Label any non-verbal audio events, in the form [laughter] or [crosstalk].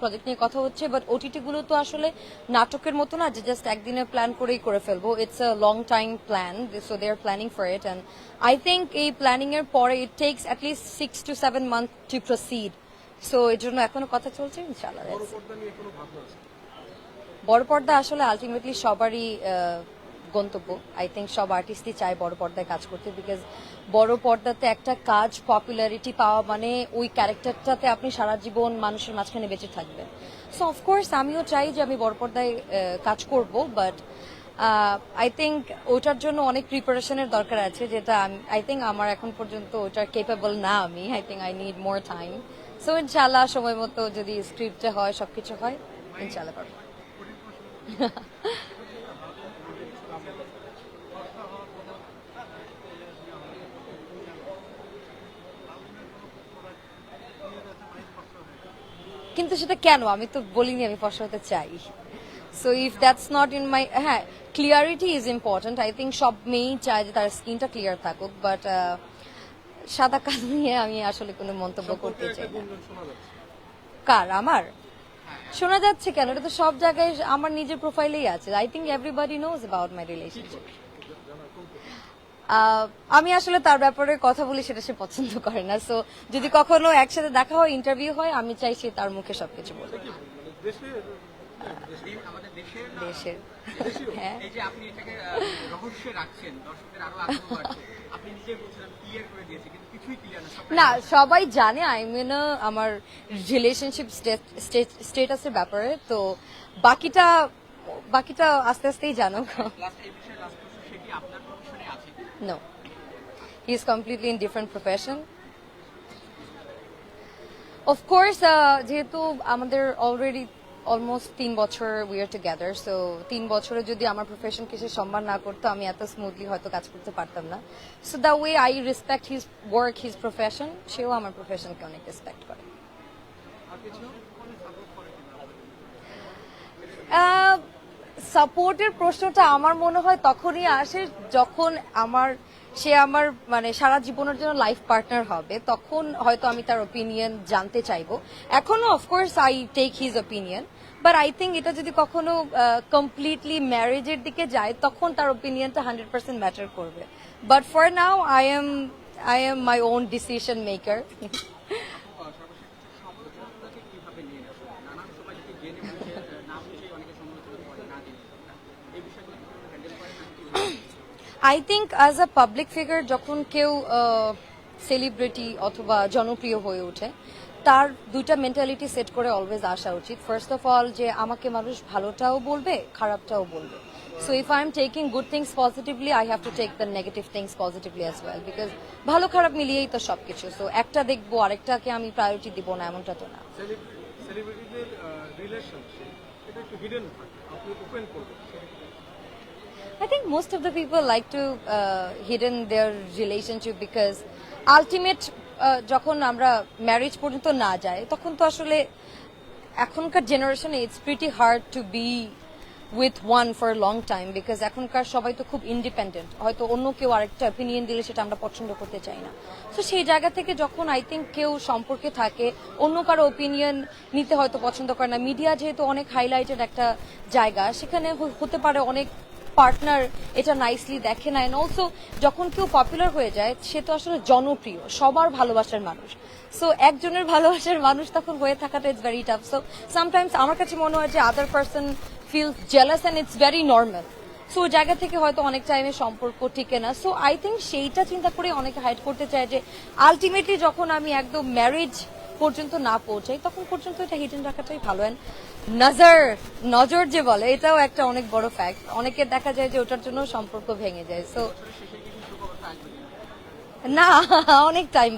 Project নিয়ে কথা হচ্ছে বাট ওটিটি গুলো তো আসলে নাটকের মতো না যে জাস্ট একদিনে প্ল্যান করেই করে ফেলব। It's a long time plan so they are planning for it and I think এই প্ল্যানিং এর পরে it takes at least six to seven month to proceed so এর জন্য এখনও কথা চলছে ইনশাআল্লাহ। বড় পর্দা আসলে আলটিমেটলি সবারই গন্তব্য। আই থিঙ্ক সব আর্টিস্টই চায় বড় পর্দায় কাজ করতে বিকজ বড় পর্দাতে একটা কাজ পপুলারিটি পাওয়া মানে ওই ক্যারেক্টারটাতে আপনি সারা জীবন মানুষের মাঝখানে বেঁচে থাকবেন। সো অফকোর্স আমিও চাই যে আমি বড় পর্দায় কাজ করব বাট আই থিঙ্ক ওটার জন্য অনেক প্রিপারেশনের দরকার আছে যেটা আই থিঙ্ক আমার এখন পর্যন্ত ওটার কেপেবল না আমি। I think I need more time so ইনশাল্লাহ সময় মতো যদি স্ক্রিপ্টে হয়, সবকিছু হয় ইনশাল্লাহ পারব। [laughs] কিন্তু সেটা কেন? আমি তো বলিনি আমি ফসল হতে চাই। So if that's not in my হ্যাঁ clarity is important I think সব মেয়েই চায় যে তার স্কিনটা ক্লিয়ার থাকুক বাট সাদা কাজ নিয়ে আমি আসলে কোনো মন্তব্য করতে চাই না। কার? আমার? শোনা যাচ্ছে কেন? এটা তো সব জায়গায় আমার নিজের প্রোফাইলেই আছে। I think everybody knows about my relationship আমি আসলে তার ব্যাপারে কথা বলি সেটা সে পছন্দ করে না। সো যদি কখনো একসাথে দেখা হয় ইন্টারভিউ হয় আমি চাই সে তার মুখে সবকিছু বলবে মানে দেশের না, হ্যাঁ। না সবাই জানে আই মিন আমার রিলেশনশিপ স্টেটাসের ব্যাপারে তো বাকিটা বাকিটা আস্তে আস্তেই জানো আপনার প্রফেশনে আছে no he is completely in different profession of course যেহেতু আমাদের অলরেডি অলমোস্ট তিন বছর উই আর টুগেদার সো তিন বছরে যদি আমার প্রফেশনকে সে সম্মান না করতো আমি এত স্মুথলি হয়তো কাজ করতে পারতাম না। So the way I respect his work his profession সেও আমার প্রফেশনকে অনেক রেসপেক্ট করে। কিছু? সাপোর্টের প্রশ্নটা আমার মনে হয় তখনই আসে যখন আমার, সে আমার মানে সারা জীবনের জন্য লাইফ পার্টনার হবে, তখন হয়তো আমি তার ওপিনিয়ন জানতে চাইব। এখনও of course I take his opinion but I think এটা যদি কখনো কমপ্লিটলি ম্যারেজের দিকে যায়, তখন তার ওপিনিয়নটা হান্ড্রেড পার্সেন্ট ম্যাটার করবে। But for now I am I am my own decision maker সর্বশেষ সমালোচনাকে কীভাবে নিয়ে আসবে নানান সময় যদি জেনে বুঝে আহ, না বুঝে অনেকে সমালোচনা করে না জেনে এই বিষয়গুলো হ্যান্ডেল করেন না I think as a public figure যখন কেউ সেলিব্রিটি অথবা জনপ্রিয় হয়ে ওঠে তার দুইটা মেন্টালিটি সেট করে অলওয়েজ আসা উচিত। ফার্স্ট অফ অল যে আমাকে মানুষ ভালোটাও বলবে খারাপটাও বলবে। So if I am taking good things positively I have to take the negative things positively as well because ভালো খারাপ মিলিয়েই তো সবকিছু। সো একটা দেখব আরেকটাকে আমি প্রায়োরিটি দিব না এমনটা তো না। সেলিব্রিটিদের relation I think most of the people like to uh, hidden their relationship because ultimate uh, যখন আমরা ম্যারেজ পর্যন্ত না যাই তখন তো আসলে এখনকার জেনারেশনে it's pretty hard to be with one for long time because এখনকার সবাই তো খুব ইন্ডিপেন্ডেন্ট হয়তো অন্য কেউ আরেকটা অপিনিয়ন দিলে সেটা আমরা পছন্দ করতে চাই না। তো সেই জায়গা থেকে যখন আই থিঙ্ক কেউ সম্পর্কে থাকে, অন্য কারও ওপিনিয়ন নিতে হয়তো পছন্দ করে না। মিডিয়া যেহেতু অনেক হাইলাইটেড একটা জায়গা, সেখানে হতে পারে অনেক পার্টনার এটা নাইসলি দেখে না এন্ড অলসো যখন কেউ পপুলার হয়ে যায়, সে তো আসলে জনপ্রিয়, সবার ভালোবাসার মানুষ। সো একজনের ভালোবাসার মানুষ তখন হয়ে থাকাটা it's very tough so sometimes আমার কাছে মনে হয় যে other person feel jealous and it's very normal so জায়গা থেকে হয়তো অনেক টাইমে সম্পর্ক টিকে না। সো আই থিঙ্ক সেইটা চিন্তা করে অনেকে হাইড করতে চায় যে আলটিমেটলি যখন আমি একদম ম্যারেজ পর্যন্ত না পৌঁছাই, তখন পর্যন্ত এটা হিডেন রাখাটাই ভালো। And নজর নজর যে বলে, এটাও একটা অনেক বড় ফ্যাক্ট অনেকের দেখা যায় যে ওটার জন্য সম্পর্ক ভেঙে যায়। সো না, অনেক টাইম